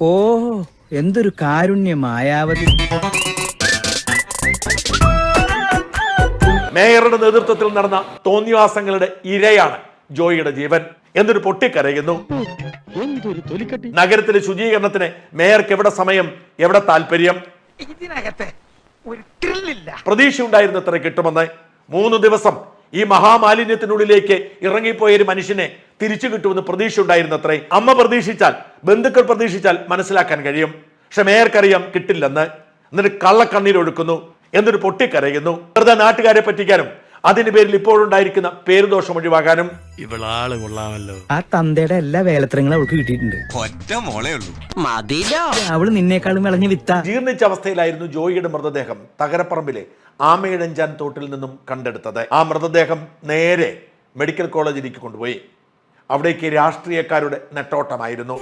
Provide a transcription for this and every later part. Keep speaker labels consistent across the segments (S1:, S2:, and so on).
S1: ഓ എന്തൊരു കാരുണ്യ മായാവതി
S2: മേയറുടെ നേതൃത്വത്തിൽ നടന്ന തോന്നിവാസങ്ങളുടെ ഇരയാണ് ജോയിയുടെ ജീവൻ. എന്തൊരു പൊട്ടിക്കരയുന്നു. നഗരത്തിലെ ശുചീകരണത്തിന് മേയർക്ക് എവിടെ സമയം എവിടെ താല്പര്യം
S3: ഇതിനകത്തെ ഒരു ത്രില്ലില്ല
S2: പ്രതീക്ഷ ഉണ്ടായിരുന്നത്ര കിട്ടുമെന്ന്. മൂന്ന് ദിവസം ഈ മഹാമാലിന്യത്തിനുള്ളിലേക്ക് ഇറങ്ങിപ്പോയ ഒരു മനുഷ്യനെ തിരിച്ചു കിട്ടുമെന്ന് പ്രതീക്ഷ ഉണ്ടായിരുന്നത്രേ അമ്മ പ്രതീക്ഷിച്ചാൽ ബന്ധുക്കൾ പ്രതീക്ഷിച്ചാൽ മനസ്സിലാക്കാൻ കഴിയും. പക്ഷെ മേയർക്കറിയാം കിട്ടില്ലെന്ന്. എന്നിട്ട് കള്ളക്കണ്ണീരൊഴുക്കുന്നു എന്നൊരു പൊട്ടിക്കരയുന്നു. വെറുതെ നാട്ടുകാരെ പറ്റിക്കാനും അതിന്റെ പേരിൽ ഇപ്പോഴുണ്ടായിരിക്കുന്ന പേരുദോഷം ഒഴിവാക്കാനും.
S4: ഇവളാൾ കൊള്ളാമല്ലോ.
S1: ആ തന്തയുടെ എല്ലാ വേലത്തരങ്ങളും അവൾക്ക് കിട്ടിയിട്ടുണ്ട്.
S4: ഒറ്റ മോളേ ഉള്ളൂ.
S1: അവൾ നിന്നേക്കാളും വിളഞ്ഞ വിത്ത.
S2: ജീർണിച്ച അവസ്ഥയിലായിരുന്നു ജോയിയുടെ മൃതദേഹം തകരപ്പറമ്പിലെ ആമയിടഞ്ചാൻ തോട്ടിൽ നിന്നും കണ്ടെടുത്തത്. ആ മൃതദേഹം നേരെ മെഡിക്കൽ കോളേജിലേക്ക് കൊണ്ടുപോയി. അവിടേക്ക് രാഷ്ട്രീയക്കാരുടെ നെട്ടോട്ടമായിരുന്നു.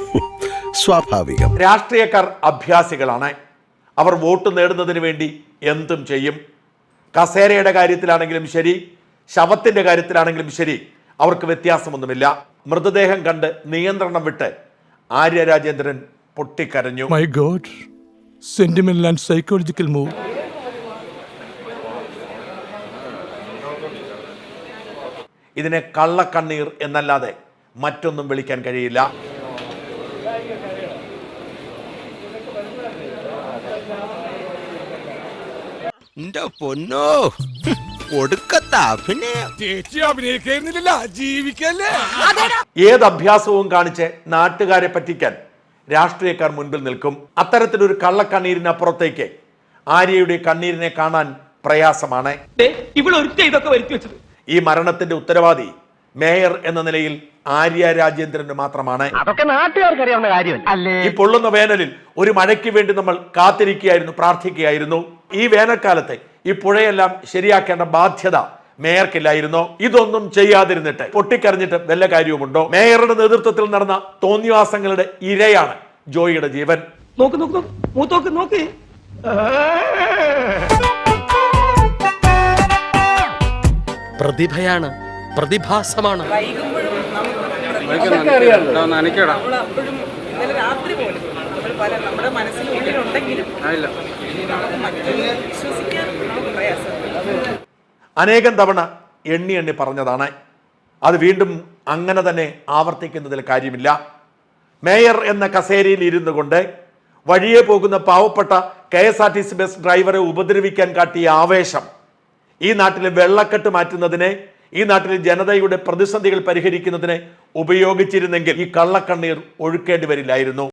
S4: സ്വാഭാവികം.
S2: രാഷ്ട്രീയക്കാർ അഭ്യാസികളാണ്. അവർ വോട്ട് നേടുന്നതിന് വേണ്ടി എന്തും ചെയ്യും. കസേരയുടെ കാര്യത്തിലാണെങ്കിലും ശരി ശവത്തിന്റെ കാര്യത്തിലാണെങ്കിലും ശരി അവർക്ക് വ്യത്യാസമൊന്നുമില്ല. മൃതദേഹം കണ്ട് നിയന്ത്രണം വിട്ട് ആര്യ രാജേന്ദ്രൻ പൊട്ടിക്കരഞ്ഞു.
S5: My God sentimental and psychological move
S2: ഇതിനെ കള്ളക്കണ്ണീർ എന്നല്ലാതെ മറ്റൊന്നും വിളിക്കാൻ കഴിയില്ല.
S4: പൊന്നോ ഒടുക്കത്ത അഭിനയം.
S5: ചേച്ചി അഭിനയിക്കുന്നില്ല ജീവിക്കല്ലേ?
S2: ഏത് അഭ്യാസവും കാണിച്ച് നാട്ടുകാരെ പറ്റിക്കാൻ രാഷ്ട്രീയക്കാർ മുൻപിൽ നിൽക്കും. അത്തരത്തിലൊരു കള്ളക്കണ്ണീരിനപ്പുറത്തേക്ക് ആര്യയുടെ കണ്ണീരിനെ കാണാൻ പ്രയാസമാണ്. ഈ മരണത്തിന്റെ ഉത്തരവാദി മേയർ എന്ന നിലയിൽ ആര്യ രാജേന്ദ്രന് മാത്രമാണ്.
S3: അതൊക്കെ നാട്ടുകാർക്ക് അറിയാവുന്ന അല്ലേ?
S2: ഈ പൊള്ളുന്ന വേനലിൽ ഒരു മഴയ്ക്ക് വേണ്ടി നമ്മൾ കാത്തിരിക്കുകയായിരുന്നു പ്രാർത്ഥിക്കുകയായിരുന്നു. ഈ വേനൽക്കാലത്തെ ഈ പുഴയെല്ലാം ശരിയാക്കേണ്ട ബാധ്യത മേയർക്കില്ലായിരുന്നോ. ഇതൊന്നും ചെയ്യാതിരുന്നിട്ട് പൊട്ടിക്കരഞ്ഞിട്ട് വല്ല കാര്യവുമുണ്ടോ? മേയറുടെ നേതൃത്വത്തിൽ നടന്ന തോന്നിവാസങ്ങളുടെ ഇരയാണ് ജോയിയുടെ ജീവൻ.
S3: നോക്ക് നോക്ക് നോക്ക് നോക്ക്
S6: പ്രതിഭയാണ് പ്രതിഭാസമാണ്.
S2: അനേകം തവണ എണ്ണി എണ്ണി പറഞ്ഞതാണ്. അത് വീണ്ടും അങ്ങനെ തന്നെ ആവർത്തിക്കുന്നതിൽ കാര്യമില്ല. മേയർ എന്ന കസേരയിൽ ഇരുന്നു കൊണ്ട് വഴിയെ പോകുന്ന പാവപ്പെട്ട K S R T C bus ഡ്രൈവറെ ഉപദ്രവിക്കാൻ കാട്ടിയ ആവേശം ഈ നാട്ടിലെ വെള്ളക്കെട്ട് മാറ്റുന്നതിനെ ഈ നാട്ടിലെ ജനതയുടെ പ്രതിസന്ധികൾ പരിഹരിക്കുന്നതിന് ഉപയോഗിച്ചിരുന്നെങ്കിൽ ഈ കള്ളക്കണ്ണീർ ഒഴുക്കേണ്ടി വരില്ലായിരുന്നു.